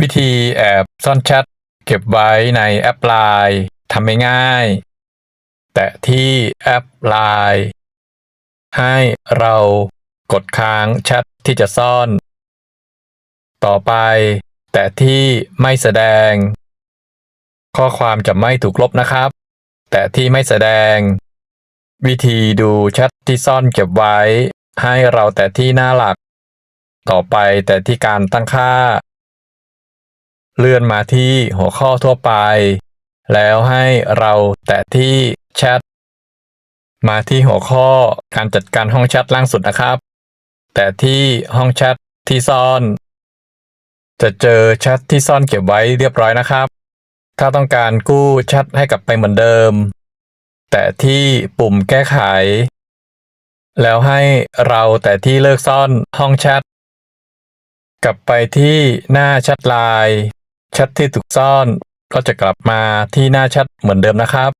วิธีแอบซ่อนแชทเก็บไว้ในแอป LINE ทำง่ายๆ แต่ที่แอป LINE ให้เรากดค้างแชทที่จะซ่อน ต่อไป แต่ที่ไม่แสดง ข้อความจะไม่ถูกลบนะครับ แต่ที่ไม่แสดง วิธีดูแชทที่ซ่อนเก็บไว้ ให้เราแต่ที่หน้าหลัก ต่อไปแต่ที่การตั้งค่า เลื่อนมาที่หัวข้อทั่วไป แล้วให้เราแตะที่แชทมาที่หัวข้อการจัดการห้องแชทล่างสุดนะครับ แต่ที่ห้องแชทที่ซ่อน จะเจอแชทที่ซ่อนเก็บไว้เรียบร้อยนะครับ ถ้าต้องการกู้แชทให้กลับไปเหมือนเดิม แต่ที่ปุ่มแก้ไข แล้วให้เราแต่ที่เลิกซ่อนห้องแชท กลับไปที่หน้าแชทไลน์ แชทที่ถูกซ่อนก็จะกลับมาที่หน้าแชทเหมือนเดิมนะครับ